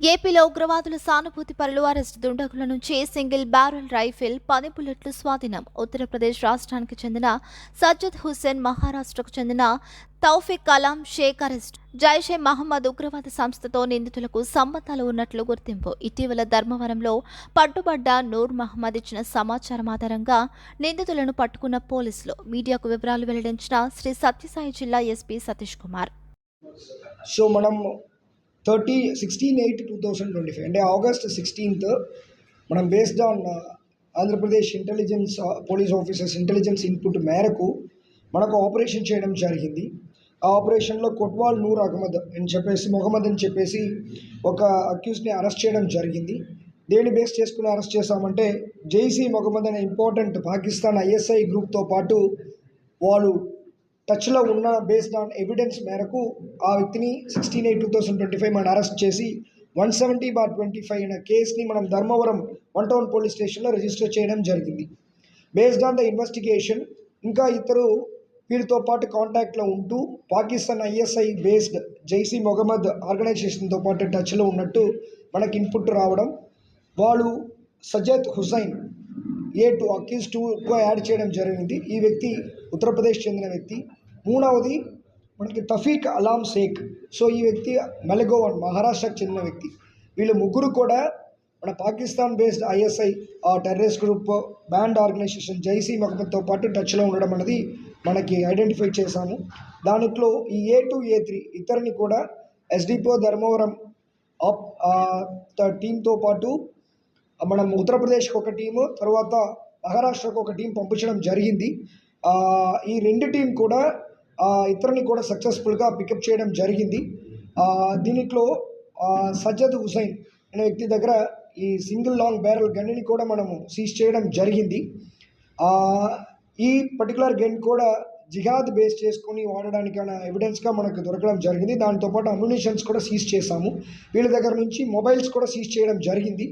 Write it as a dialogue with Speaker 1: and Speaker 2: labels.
Speaker 1: ఏపీలో ఉగ్రవాదుల సానుభూతి పరులు అరెస్ట్ దుండగుల నుంచి సింగిల్ బ్యారెల్ రైఫిల్ పది బుల్లెట్లు స్వాధీనం. ఉత్తరప్రదేశ్ రాష్ట్రానికి చెందిన సజ్జద్ హుస్సేన్ మహారాష్ట్రకు చెందిన తౌఫిక్ కలాం షేక్ అరెస్ట్. జైషే మహమ్మద్ ఉగ్రవాద సంస్థతో నిందితులకు సంబంధాలు ఉన్నట్లు గుర్తింపు. ఇటీవల ధర్మవరంలో పట్టుబడ్డ నూర్ మహమ్మద్ ఇచ్చిన సమాచారం ఆధారంగా నిందితులను పట్టుకున్న పోలీసులు. మీడియాకు వివరాలు వెల్లడించిన శ్రీ సత్యసాయి జిల్లా ఎస్పీ సతీష్ కుమార్.
Speaker 2: సో మనం thirty sixteen eight two thousand twenty five అంటే ఆగస్ట్ సిక్స్టీన్త్ మనం based on uh, Andhra Pradesh intelligence police officers intelligence input మేరకు మనకు ఆపరేషన్ చేయడం జరిగింది. ఆ ఆపరేషన్లో కొట్వాల్ నూర్ అహ్మద్ అని చెప్పేసి మొహమ్మద్ అని చెప్పేసి ఒక అక్యూస్ని అరెస్ట్ చేయడం జరిగింది. దేని బేస్ చేసుకుని అరెస్ట్ చేశామంటే జైసీ మొహమ్మద్ అనే ఇంపార్టెంట్ పాకిస్తాన్ ఐఎస్ఐ గ్రూప్తో పాటు వాళ్ళు టచ్లో ఉన్న బేస్డ్ ఆన్ ఎవిడెన్స్ మేరకు ఆ వ్యక్తిని sixteen eight two thousand twenty five మనం అరెస్ట్ చేసి one seventy bar twenty five అయిన కేసుని మనం ధర్మవరం వన్ టౌన్ పోలీస్ స్టేషన్లో రిజిస్టర్ చేయడం జరిగింది. బేస్డ్ ఆన్ ద ఇన్వెస్టిగేషన్ ఇంకా ఇద్దరు వీరితో పాటు కాంటాక్ట్లో ఉంటూ పాకిస్తాన్ ఐఎస్ఐ బేస్డ్ జైసీ మొహమ్మద్ ఆర్గనైజేషన్తో పాటు టచ్లో ఉన్నట్టు మనకి ఇన్పుట్ రావడం. వాళ్ళు Sajjad Hussain A two accused ఎక్కువ యాడ్ చేయడం జరిగింది. ఈ వ్యక్తి ఉత్తరప్రదేశ్ చెందిన వ్యక్తి. మూడవది మనకి తఫీక్ అలాం షేక్. సో ఈ వ్యక్తి మెలగోవన్ మహారాష్ట్రకు చెందిన వ్యక్తి. వీళ్ళు ముగ్గురు కూడా మన పాకిస్తాన్ బేస్డ్ ఐఎస్ఐ ఆ terrorist group band organisation Jaish-e మహమ్మద్తో పాటు టచ్లో ఉండడం అనేది మనకి ఐడెంటిఫై చేశాము. దాంట్లో ఈ ఏ టూ ఏ త్రీ ఇతరుని కూడా ఎస్డిపో ధర్మవరం ఆప్ టీంతో పాటు మనం ఉత్తరప్రదేశ్కి ఒక టీము తర్వాత మహారాష్ట్రకు ఒక టీం పంపించడం జరిగింది. ఈ రెండు టీం కూడా ఇతరుని కూడా సక్సెస్ఫుల్గా పికప్ చేయడం జరిగింది. దీనిలో సజ్జద్ హుసైన్ అనే వ్యక్తి దగ్గర ఈ సింగిల్ లాంగ్ బ్యారల్ గన్నిని కూడా మనము సీజ్ చేయడం జరిగింది. ఈ పర్టికులర్ గన్ కూడా జిహాద్ బేస్ చేసుకొని వాడడానికైన ఎవిడెన్స్గా మనకు దొరకడం జరిగింది. దాంతోపాటు అమ్యునిషన్స్ కూడా సీజ్ చేశాము. వీళ్ళ దగ్గర నుంచి మొబైల్స్ కూడా సీజ్ చేయడం జరిగింది.